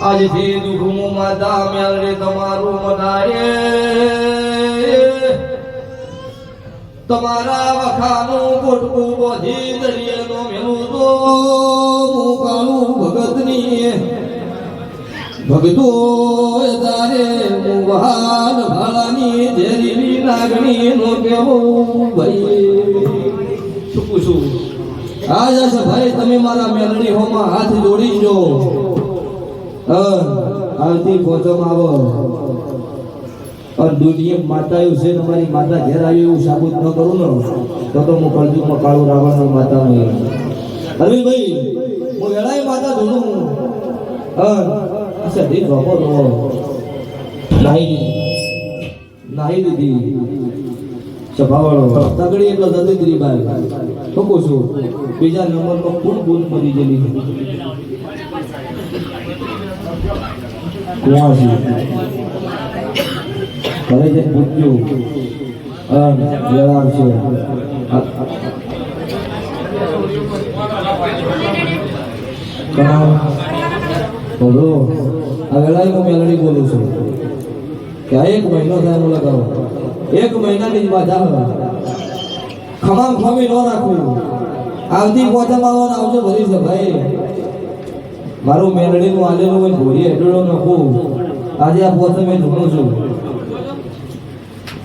આજથી દુઃખમાં માતા મેળવે તમારું મનાય તમારા વખાનું કોટકું બોધી દરિયેનો મેલું તો મુકાનું ભગતની. ભગતો તારે મુવાન ભાળાની ઝેરીલી લાગણી નો કેવો ભાઈ. શું પૂછું? આજ ભાઈ, તમે મારા મેલણી હોમાં હાથ જોડી જો. હા આવતી પોચમાં આવો દુનિયા માતા એવું છે તમારી માતા ઘેર આવ્યું એવું સાબુત ન કરું ને, તો તો હું કળજુમાં કાળું રાવણ માતા નહીં અરવિંદભાઈ, હું વેળાએ માતા ધોનું હા, અચ્છા દી બાપો નો નાહી નાહી દીધી. સભાવાળો તગડી એટલો દીધી બાય તો કહું છું, બીજા નંબરમાં ફૂલ કોણ મરી ગયેલી? છે ઘરે જે પૂછ્યું વેળા બોલો આ હું મેલડી બોલું છું કે એક મહિનો થાય લગાવો એક મહિનાની જ બાધા ખમામ ખમી ન રાખવું આવતી પોતામાં આવજો ભરી છે ભાઈ. મારું મેલડીનું આલેલું હોય ભોરી હેડળો નાખું આજે આ પોતે મેં ધૂણું છું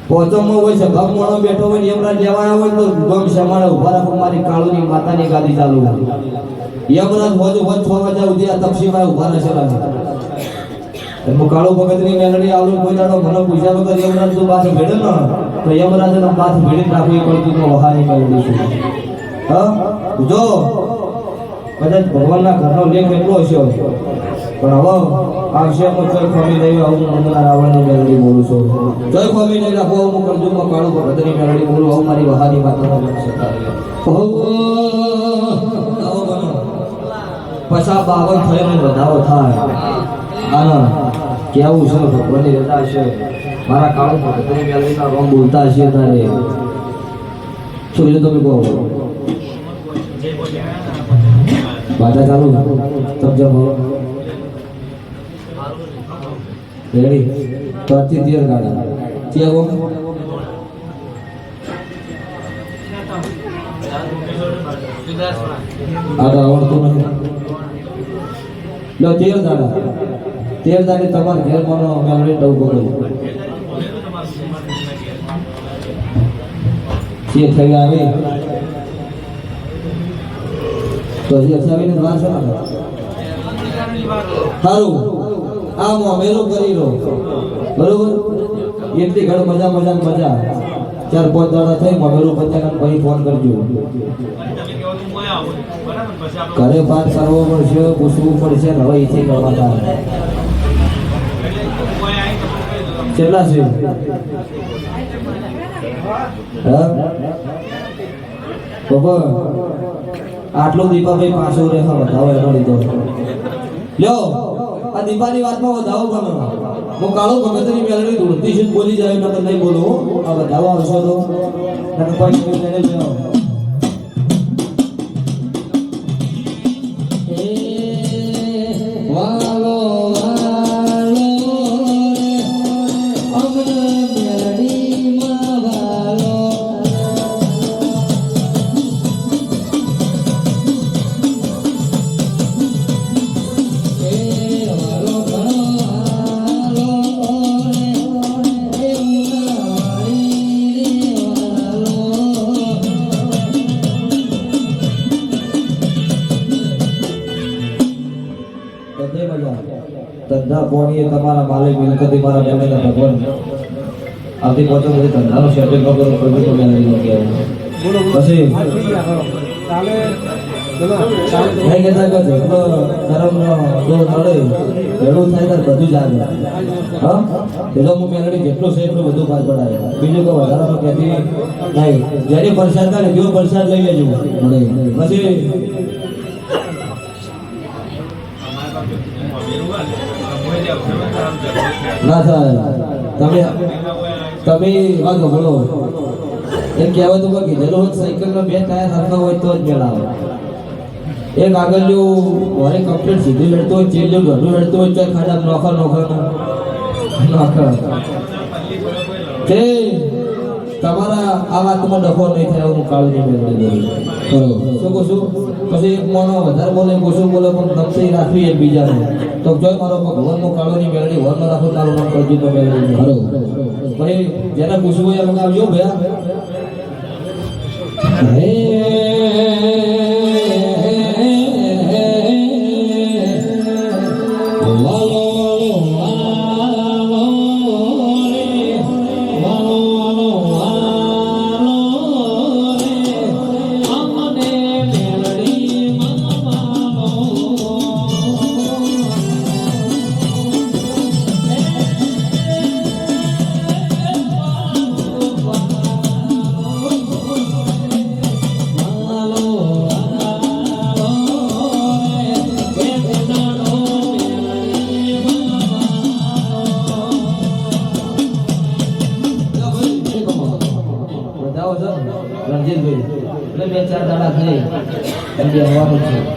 પોચોમાં હોય છે. ભગ મોણો બેઠો હોય, યમરાજ લેવા આવ્યો હોય તો ગમ શમાડે ઊભા રાખો, મારી કાળુની માતાની ગાદી ચાલુ યમરાજ હોજ હોજ છ વાગ્યા સુધી આ તપસીમાં ઊભા રહેશે હું કાળો ભગતની મેલડી આવડું કોઈ દાડો મને પૂછ્યા વગર યમરાજ તું પાછું ભેડે ને. તો યમરાજ પાછું ભેડી નાખવી પડતું, તો વહાની મેલડી છું હા? જો કદાચ ભગવાનના ઘરનો લેખ એટલો હશે. પણ હવે આવશે હું ચોય ખમી નહીં આવું હમણાં રાવણની મેલડી બોલું છું. ચોય ખમી નહીં રાખો હું કરજુમાં કાળું ભગતની મેલડી બોલું હું મારી વહાની વાત પછા બાવન થઈને વધારો થાય. આના, કેવું છે? ભગવાનની રજા છે. મારા કાળું ભગતની મેલડીના રોમ બોલતા હશે તારે. શું તમે કહો? બાધા ચાલુ. સમજો બોલો. રેડી અતિ દિયર ગાડા. ચિયા ગો આગળ આવડતું નથી. લો તેર દાડા તેર દાડે તમારે ઘેર માનો મેળવી દઉં બોલો જે થઈ આવી તો હજી અઠાવીને વાર સારું આ અમેરો કરી લો. બરોબર? એટલી ઘણી મજા મજા મજા. ચાર, પાંચ દાડા થઈ મમેરો પચાસ પછી ફોન કરજો. ઘરે વાત કરવો પડશે પૂછવું પડશે હવે એથી કરવાના. કેટલા છે? બાબા આટલો દીપાભાઈ પાછો રે વધાવો, એનો લીધો. લ્યો, આ દીપાની વાતમાં વધાવો ગમે હું કાળો ભગતની મેળવી દોડતી છે, બોલી જાય નકર નહીં બોલું. આ વધાવો આવશો તો. નકર કોઈ લઈને જાઓ ધંધા પોણી તમારા માલિક મિલકતી મારા બેટા ભગવાન. આવતી પહોંચો બધી ધંધાનો શેડ્યુલ ન કરો કોઈ નથી પછી? નહીં કહેતા કે જો નડે ભેળું થાય ત્યારે બધું જ આવે હા? પેલો હું મેલડી જેટલો છે એટલું બધું પાર પડાય બીજું કે વધારામાં કહેતી નહીં. જ્યારે પ્રસાદ કરે જેવો પ્રસાદ લઈ લેજો. પછી? ના થાય. તમે તમે વાત ભણો એમ કહેવાતું તો બાકી દરરોજ સાયકલનો બે ટાયર હરખા હોય તો જ મેળ આવે એક આગળ જો મારે કમ્પ્લીટ સીધી લડતો હોય ચેલ જો ગઢું લડતો હોય ચાલ ખાડા નોખા નોખા નોખા. તે તમારા આ વાતમાં ડખો નહીં થાય, હું કાળું નહીં મેળવી દઉં. શું કહું છું? પછી એક મોનો વધારે બોલે ઓછું બોલે, પણ નમસી રાખવી એક બીજાને. તો જો મારો ભગવાનનો કાળો ની મેળવી વરનો રાખો, તારું નામ કરજો તો મેળવી પછી જેને પૂછવું હોય એમ આવજો ભયા. રણજીતભાઈ એટલે બે ચાર દાડા થઈ આવવાનું છે